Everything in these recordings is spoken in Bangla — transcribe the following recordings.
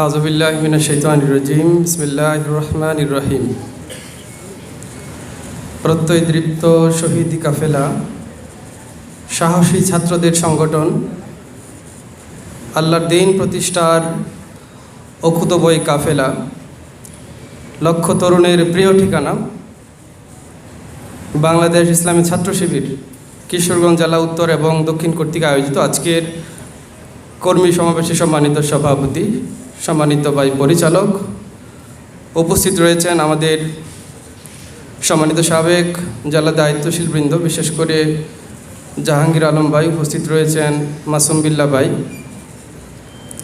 আজবিল্লাহ মিনা শৈতান রজিম বিসমিল্লাহ রহমান রহিম প্রত্যয় দৃপ্ত শহীদ কাফেলা, সাহসী ছাত্রদের সংগঠন, আল্লাহর দিন প্রতিষ্ঠার অকুতবই কাফেলা, লক্ষ তরুণের প্রিয় ঠিকানা, বাংলাদেশ ইসলামী ছাত্র শিবির, কিশোরগঞ্জ জেলা উত্তর এবং দক্ষিণ কর্তৃক আয়োজিত আজকের কর্মী সমাবেশে সম্মানিত সভাপতি সম্মানিত ভাই পরিচালক, উপস্থিত রয়েছেন আমাদের সম্মানিত সাবেক জেলা দায়িত্বশীল বৃন্দ বিশেষ করে জাহাঙ্গীর আলম ভাই উপস্থিত রয়েছেন, মাসুম বিল্লা ভাই।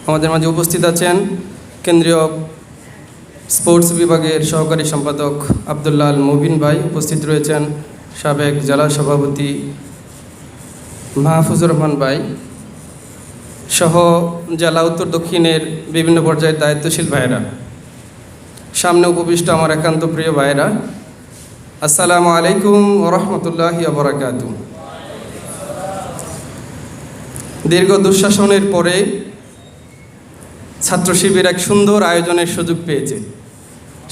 আমাদের মাঝে উপস্থিত আছেন কেন্দ্রীয় স্পোর্টস বিভাগের সহকারী সম্পাদক আবদুল্লাহ আল মুবিন ভাই, উপস্থিত রয়েছেন সাবেক জেলা সভাপতি মাহফুজুর রহমান ভাই। সহ জেলা, উত্তর, দক্ষিণের বিভিন্ন পর্যায়ের দায়িত্বশীল ভাইয়েরা। সামনে উপবিষ্ট আমার একান্ত প্রিয় ভাইয়েরা, আসসালামু আলাইকুম রহমতুল্লাহ বরাকাতু দীর্ঘ দুঃশাসনের পরে ছাত্র শিবির এক সুন্দর আয়োজনের সুযোগ পেয়েছে।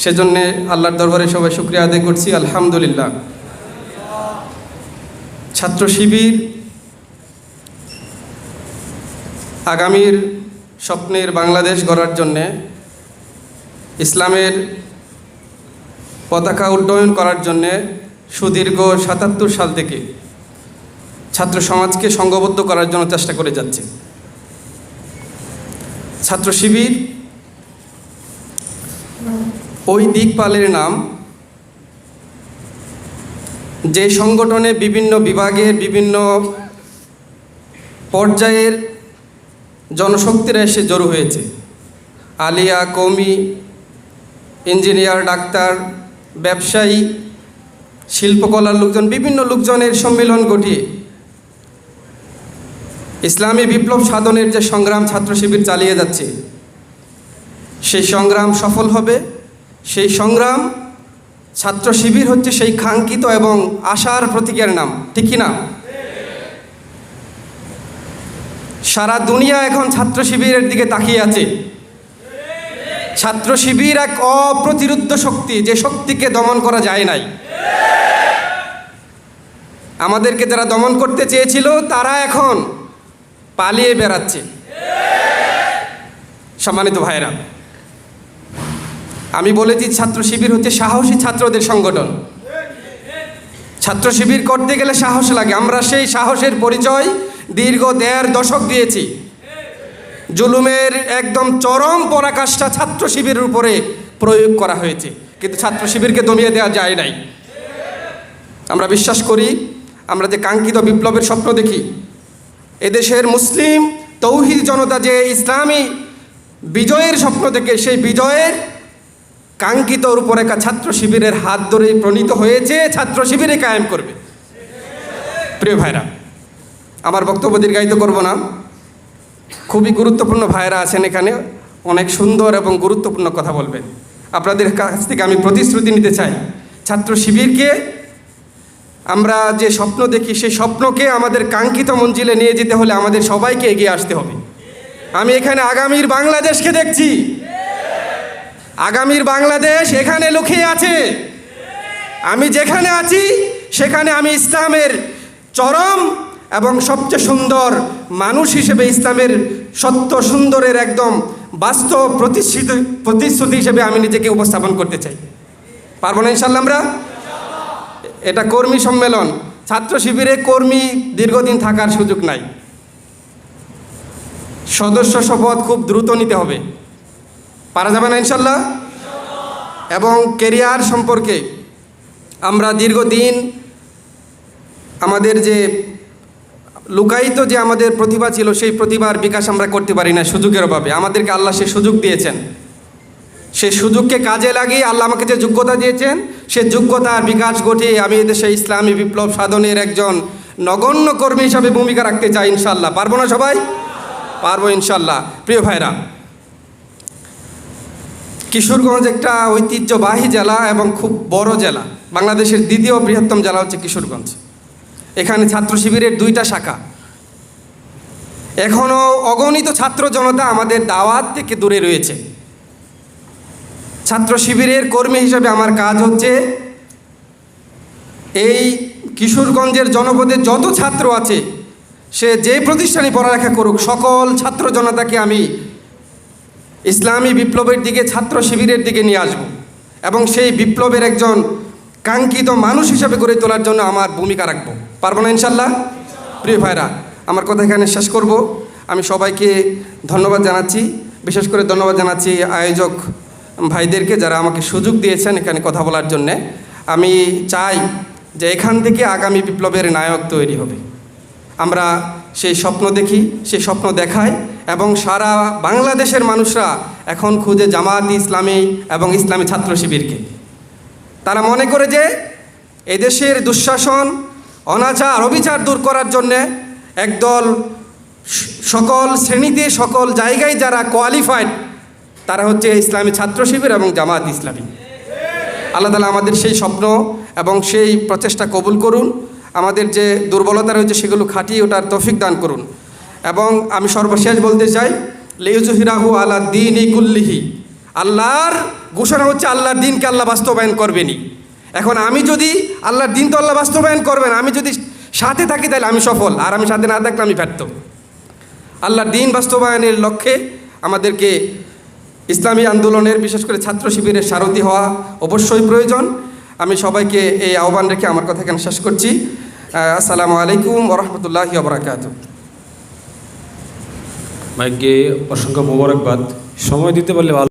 সেজন্যে আল্লাহর দরবারে সবাই শুক্রিয়া আদায় করছি, আলহামদুলিল্লাহ। ছাত্র শিবির আগামীর স্বপ্নের বাংলাদেশ গড়ার জন্যে ইসলামের পতাকা উড্ডয়ন করার জন্যে সুদীর্ঘ সাতাত্তর সাল থেকে ছাত্র সমাজকে সংঘবদ্ধ করার জন্য চেষ্টা করে যাচ্ছে। ছাত্র শিবির ওই দিকপালের নাম, যে সংগঠনে বিভিন্ন বিভাগের বিভিন্ন পর্যায়ের জনশক্তিরা এসে জড়ো হয়েছে। আলিয়া, কৌমি, ইঞ্জিনিয়ার, ডাক্তার, ব্যবসায়ী, শিল্পকলার লোকজন, বিভিন্ন লোকজনের সম্মেলন ঘটিয়ে ইসলামী বিপ্লব সাধনের যে সংগ্রাম ছাত্র শিবির চালিয়ে যাচ্ছে, সেই সংগ্রাম সফল হবে। সেই সংগ্রাম ছাত্র শিবির হচ্ছে সেই কাঙ্ক্ষিত এবং আশার প্রতীকের নাম। ঠিক না? সারা দুনিয়া এখন ছাত্র শিবিরের দিকে তাকিয়ে আছে। ছাত্র শিবির এক অপ্রতিরুদ্ধ শক্তি, যে শক্তিকে দমন করা যায় নাই। আমাদেরকে যারা দমন করতে চেয়েছিল, তারা এখন পালিয়ে বেড়াচ্ছে। সম্মানিত ভাইরা আমি বলেছি ছাত্র শিবির হচ্ছে সাহসী ছাত্রদের সংগঠন। ছাত্র শিবির করতে গেলে সাহস লাগে, আমরা সেই সাহসের পরিচয় দীর্ঘ দেড় দশক দিয়েছি। জুলুমের একদম চরম পরাকাষ্ঠা ছাত্র শিবিরের উপরে প্রয়োগ করা হয়েছে। কিন্তু ছাত্র শিবিরকে দমিয়ে দেওয়া যায় নাই। আমরা বিশ্বাস করি, আমরা যে কাঙ্ক্ষিত বিপ্লবের স্বপ্ন দেখি, এদেশের মুসলিম তৌহিদ জনতা যে ইসলামী বিজয়ের স্বপ্ন দেখে, সেই বিজয়ের কাঙ্ক্ষিত রূপরেখা ছাত্র শিবিরের হাত ধরেই প্রণীত হয়েছে, ছাত্র শিবিরে কায়েম করবে। প্রিয় ভাইরা আমার বক্তব্য দীর্ঘায়িত করব না। খুবই গুরুত্বপূর্ণ ভাইরা আছেন এখানে, অনেক সুন্দর এবং গুরুত্বপূর্ণ কথা বলবেন। আপনাদের কাছ থেকে আমি প্রতিশ্রুতি নিতে চাই। ছাত্র শিবিরকে আমরা যে স্বপ্ন দেখি, সেই স্বপ্নকে আমাদের কাঙ্ক্ষিত মঞ্জিলে নিয়ে যেতে হলে আমাদের সবাইকে এগিয়ে আসতে হবে। আমি এখানে আগামীর বাংলাদেশকে দেখছি। আগামীর বাংলাদেশ এখানে লুকিয়ে আছে। আমি যেখানে আছি, সেখানে আমি ইসলামের চরম এবং সবচেয়ে সুন্দর মানুষ হিসেবে ইসলামের সত্য সুন্দরের একদম বাস্তব প্রতিশ্রুতি প্রতিশ্রুতি হিসেবে আমি নিজেকে উপস্থাপন করতে চাই। পারব না ইনশাল্লাহ আমরা? এটা কর্মী সম্মেলন। ছাত্র শিবিরে কর্মী দীর্ঘদিন থাকার সুযোগ নাই। সদস্য শপথ খুব দ্রুত নিতে হবে। পারা যাবে না ইনশাল্লাহ এবং কেরিয়ার সম্পর্কে আমরা দীর্ঘদিন আমাদের যে লুকায়িত যে আমাদের প্রতিভা ছিল, সেই প্রতিভার বিকাশ আমরা করতে পারি না সুযোগের অভাবে। আমাদেরকে আল্লাহ সে সুযোগ দিয়েছেন। সে সুযোগকে কাজে লাগিয়ে আল্লাহ আমাকে যে যোগ্যতা দিয়েছেন, সে যোগ্যতার বিকাশ ঘটিয়ে আমি এদেশে ইসলামী বিপ্লব সাধনের একজন নগণ্য কর্মী হিসাবে ভূমিকা রাখতে চাই ইনশাল্লাহ পারব না সবাই? পারব ইনশাল্লাহ প্রিয় ভাইরা, কিশোরগঞ্জ একটা ঐতিহ্যবাহী জেলা এবং খুব বড় জেলা। বাংলাদেশের দ্বিতীয় বৃহত্তম জেলা হচ্ছে কিশোরগঞ্জ। এখানে ছাত্র শিবিরের দুইটা শাখা। এখনও অগণিত ছাত্র জনতা আমাদের দাওয়াত থেকে দূরে রয়েছে। ছাত্র শিবিরের কর্মী হিসেবে আমার কাজ হচ্ছে এই কিশোরগঞ্জের জনপদের যত ছাত্র আছে, সে যে প্রতিষ্ঠানে পড়ালেখা করুক, সকল ছাত্র জনতাকে আমি ইসলামী বিপ্লবের দিকে, ছাত্র শিবিরের দিকে নিয়ে আসব এবং সেই বিপ্লবের একজন কাঙ্ক্ষিত মানুষ হিসেবে গড়ে তোলার জন্য আমার ভূমিকা রাখব। পারব না ইনশাল্লাহ? প্রিয় ভাইরা, আমার কথা এখানে শেষ করব। আমি সবাইকে ধন্যবাদ জানাচ্ছি। বিশেষ করে ধন্যবাদ জানাচ্ছি আয়োজক ভাইদেরকে যারা আমাকে সুযোগ দিয়েছেন এখানে কথা বলার জন্যে। আমি চাই যে এখান থেকে আগামী বিপ্লবের নায়ক তৈরি হবে। আমরা সেই স্বপ্ন দেখি, সেই স্বপ্ন দেখাই এবং সারা বাংলাদেশের মানুষরা এখন খুঁজে জামাত ইসলামী এবং ইসলামী ছাত্র শিবিরকে। তারা মনে করে যে এদেশের দুঃশাসন অনাচার, অবিচার দূর করার জন্যে একদল সকল শ্রেণীতে, সকল জায়গায় যারা কোয়ালিফাইড তারা হচ্ছে ইসলামী ছাত্র শিবির এবং জামাত ইসলামী। আল্লাহ তালা আমাদের সেই স্বপ্ন এবং সেই প্রচেষ্টা কবুল করুন। আমাদের যে দুর্বলতা রয়েছে সেগুলো খাটিয়ে ওটার তৌফিক দান করুন। এবং আমি সর্বশেষ বলতে চাই লেউজহিরাহু আল্লাহ দিন কুল্লিহি। আল্লাহর ঘোষণা হচ্ছে আল্লাহর দিনকে আল্লাহ বাস্তবায়ন করবেনি এখন আমি যদি আল্লাহর দিন তো আল্লাহ বাস্তবায়ন করবেন, আমি যদি সাথে থাকি তাহলে আমি সফল, আর আমি সাথে না থাকলে আমি ব্যর্থ। আল্লাহর দিন বাস্তবায়নের লক্ষ্যে আমাদেরকে ইসলামী আন্দোলনের, বিশেষ করে ছাত্র শিবিরের সারথি হওয়া অবশ্যই প্রয়োজন। আমি সবাইকে এই আহ্বান রেখে আমার কথা এখানে শেষ করছি। আসসালামু আলাইকুম ওরহমতুল্লাহি ওবরাকাত মাইককে অসংখ্য মোবারকবাদ। সময় দিতে পারলে ভালো